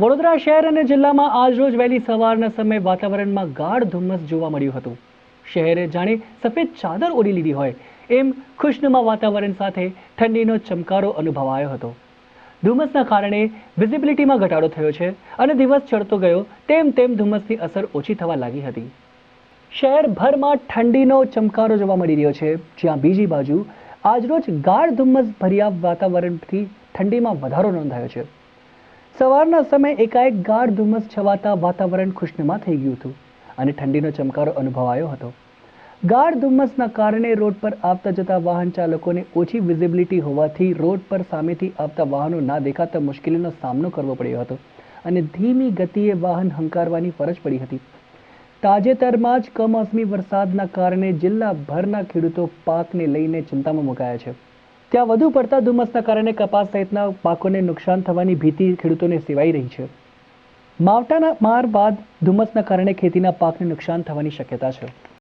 વડોદરા શહેર અને જિલ્લામાં આજરોજ વહેલી સવારના સમયે વાતાવરણમાં ગાઢ ધુમ્મસ જોવા મળ્યું હતું. શહેરે જાણે સફેદ ચાદર ઓઢી લીધી હોય એમ ખુશનુમા વાતાવરણ સાથે ઠંડીનો ચમકારો અનુભવાયો હતો. ધુમ્મસના કારણે વિઝિબિલિટીમાં ઘટાડો થયો છે અને દિવસ ચડતો ગયો તેમ તેમ ધુમ્મસની અસર ઓછી થવા લાગી હતી. શહેરભરમાં ઠંડીનો ચમકારો જોવા મળી રહ્યો છે. જ્યાં બીજી બાજુ આજરોજ ગાઢ ધુમ્મસ ભર્યા વાતાવરણથી ઠંડીમાં વધારો નોંધાયો છે. સવારના સમયે એકાએક ગાઢ ધુમ્મસ છવાતા વાતાવરણ ખુશનુમા થઈ ગયું હતું અને ઠંડીનો ચમકારો અનુભવાયો હતો. ગાઢ ધુમ્મસના કારણે રોડ પર આવતા જતા વાહન ચાલકોને ઓછી વિઝિબિલિટી હોવાથી રોડ પર સામેથી આવતા વાહનો ના દેખાતા મુશ્કેલીનો સામનો કરવો પડ્યો હતો અને ધીમી ગતિએ વાહન હંકારવાની ફરજ પડી હતી. તાજેતરમાં જ કમોસમી વરસાદના કારણે જિલ્લાભરના ખેડૂતો પાકને લઈને ચિંતામાં મુકાયા છે. ત્યાં વધુ પડતા ધુમ્મસના કારણે કપાસ સહિતના પાકોને નુકસાન થવાની ભીતિ ખેડૂતોને સેવાઈ રહી છે. માવઠાના માર બાદ ધુમ્મસના કારણે ખેતીના પાકને નુકસાન થવાની શક્યતા છે.